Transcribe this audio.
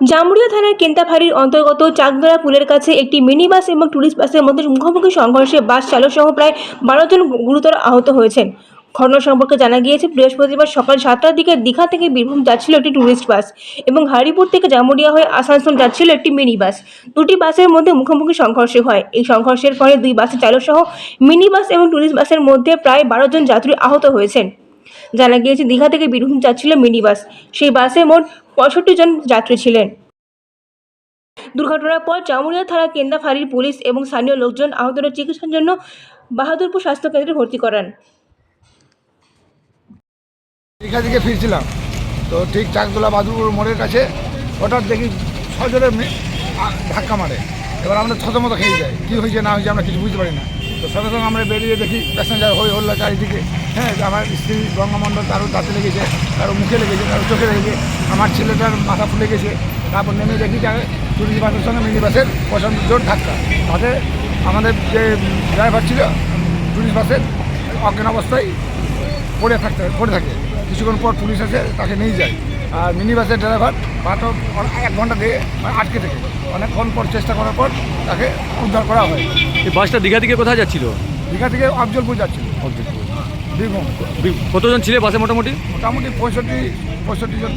জামুরিয়া থানার কেন্তাফাড়ির অন্তর্গত চাকদরা পুলের কাছে একটি মিনি বাস এবং ট্যুরিস্ট বাসের মধ্যে মুখোমুখি সংঘর্ষে বাস চালক সহ প্রায় বারো জন গুরুতর আহত হয়েছেন। ঘটনা সম্পর্কে জানা গিয়েছে, বৃহস্পতিবার সকাল সাতটার দিকে দীঘা থেকে বীরভূম যাচ্ছিল একটি ট্যুরিস্ট বাস এবং হারিপুর থেকে জামুরিয়া হয়ে আসানসোল যাচ্ছিল একটি মিনি বাস দুটি বাসের মধ্যে মুখোমুখি সংঘর্ষ হয়। এই সংঘর্ষের ফলে দুই বাসের চালক সহ মিনি বাস এবং ট্যুরিস্ট বাসের মধ্যে প্রায় বারো জন যাত্রী আহত হয়েছেন। জানা গিয়েছে, দীঘা থেকে বীরভূম যাচ্ছিল মিনি বাস সেই বাসে মোট পঁয়ষট্টি জন যাত্রী ছিলেন। দুর্ঘটনার পর জামুরিয়া থানা কেন্দা ফাঁড়ির পুলিশ এবং স্থানীয় লোকজন আহতদের চিকিৎসার জন্য বাহাদুরপুর স্বাস্থ্যকেন্দ্রে ভর্তি করান। দীঘা থেকে ফিরছিলাম। তো ঠিক চাকদোলা বাদুরপুর মোড়ের কাছে হঠাৎ দেখি মে- ধাক্কা মারে। এবার আমরা থতমতো খেয়ে যাই। কী হয়েছে, না হয়েছে আমরা কিছু বুঝতে পারি না। তো সঙ্গে সঙ্গে আমরা বেরিয়ে দেখি প্যাসেঞ্জার হয়ে হল্লা চারিদিকে হ্যাঁ আমার স্ত্রী গঙ্গামণ্ডল তারও দাঁতে লেগেছে কারও মুখে লেগেছে কারও চোখে লেগেছে। আমার ছেলেটার মাথা ফুলে গেছে, তারপর নেমে দেখি যে টুরিস্ট বাসের সঙ্গে মিনি বাসের প্রচণ্ড জোর ধাক্কা। তাতে আমাদের যে ড্রাইভার ছিল টুরিস্ট বাসের অজ্ঞান অবস্থায় পড়ে থাকতে, পড়ে থাকে। কিছুক্ষণ পর পুলিশ এসে তাকে নিয়ে যায়। আর মিনি বাসের ড্রাইভার মাত্র এক ঘণ্টা দিয়ে আটকে থাকে। অনেকক্ষণ পর চেষ্টা করার পর তাকে উদ্ধার করা হয়। এই বাসটা দীঘা থেকে কোথায় যাচ্ছিল? দীঘা থেকে আফজলপুর যাচ্ছিল। আফজলপুর। কতজন ছিলে বাসে মোটামুটি? মোটামুটি পঁয়ষট্টি পঁয়ষট্টি জন।